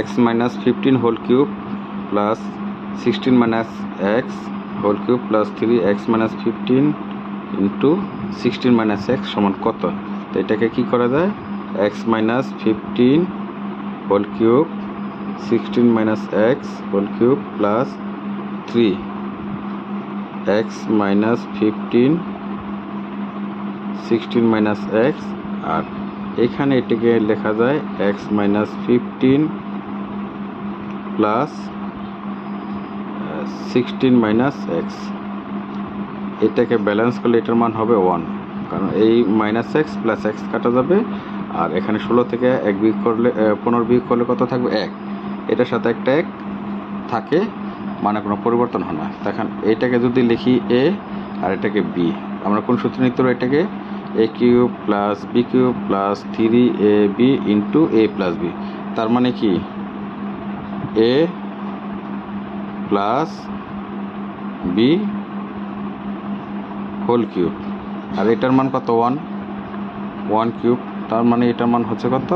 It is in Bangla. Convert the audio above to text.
X minus fifteen whole cube plus sixteen minus x whole cube plus three x minus fifteen into sixteen minus x সমান কত? তো এটাকে কী করা যায়? X minus fifteen whole cube sixteen minus x whole cube plus three x minus fifteen sixteen minus x. আর এখানে এটিকে লেখা যায় x minus fifteen plus sixteen minus x এটাকে ব্যালেন্স করলে এটার মান হবে ওয়ান কারণ এই মাইনাস এক্স প্লাস এক্স কাটা যাবে, আর এখানে ষোলো থেকে এক বিয়োগ করলে পনেরো বিয়োগ করলে কত থাকবে? এক। এটার সাথে একটা এক থাকে মানে কোনো পরিবর্তন হয় না। তখন এটাকে যদি লিখি এ আর এটাকে বি আমরা কোন সূত্র নিতে এটাকে? A cube plus b cube plus three a b into a plus b তার মানে কি? A plus b whole cube আর এটার মান কত? ওয়ান ওয়ান কিউব তার মানে এটার মান হচ্ছে কত?